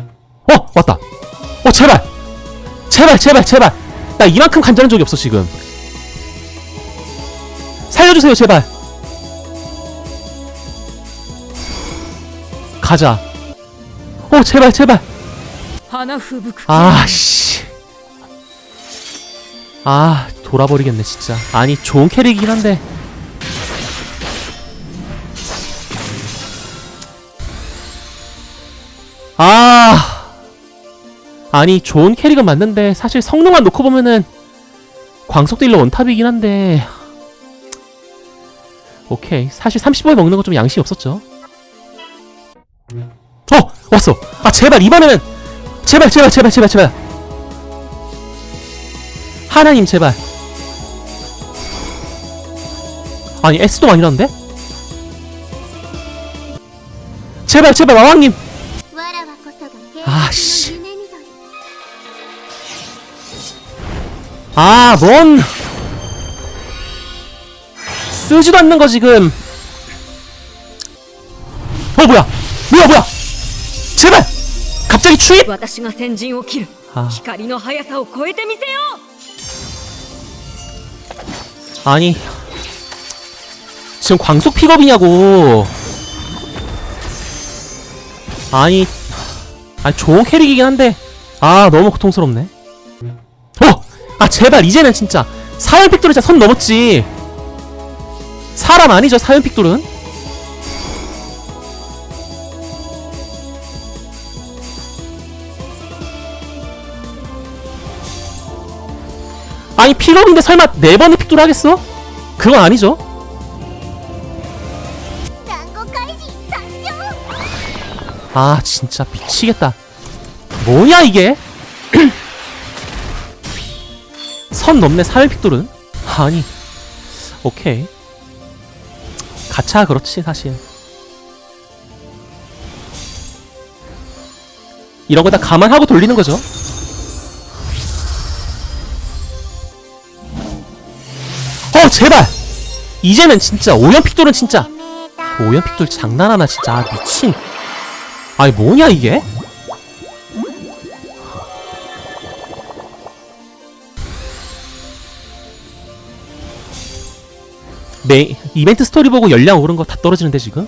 어! 왔다! 어 제발! 제발 제발 제발! 나 이만큼 간절한 적이 없어 지금 살려주세요 제발! 가자 어 제발 제발! 아씨 아 돌아버리겠네 진짜 아니 좋은 캐릭이긴 한데 아. 아니 좋은 캐릭은 맞는데 사실 성능만 놓고 보면은 광속딜러 원탑이긴 한데. 오케이. 사실 30번에 먹는 건 좀 양심이 없었죠. 어! 왔어! 아 제발 이번에는 제발 제발 제발 제발 제발. 하나님 제발. 아니 S도 아니라는데? 제발 제발 왕왕님! 아씨. 아 뭔? 쓰지도 않는 거 지금. 어 뭐야? 뭐야 뭐야? 제발! 갑자기 추입 아. 아니. 지금 광속 픽업이냐고. 아니. 아니 좋은 캐릭이긴 한데 아 너무 고통스럽네. 어, 아 제발 이제는 진짜 사연 픽돌은 진짜 선 넘었지. 사람 아니죠 사연 픽돌은? 아니 픽업인데 설마 네 번의 픽돌 하겠어? 그건 아니죠. 아 진짜 미치겠다. 뭐야 이게? 선 넘네 사회픽돌은? 아니 오케이. 가차 그렇지 사실. 이런 거 다 감안하고 돌리는 거죠? 어 제발! 이제는 진짜 오연픽돌은 진짜. 오연픽돌 장난하나 진짜. 아, 미친 아니 뭐냐 이게? 메 이벤트 스토리 보고 열량 오른 거 다 떨어지는데 지금?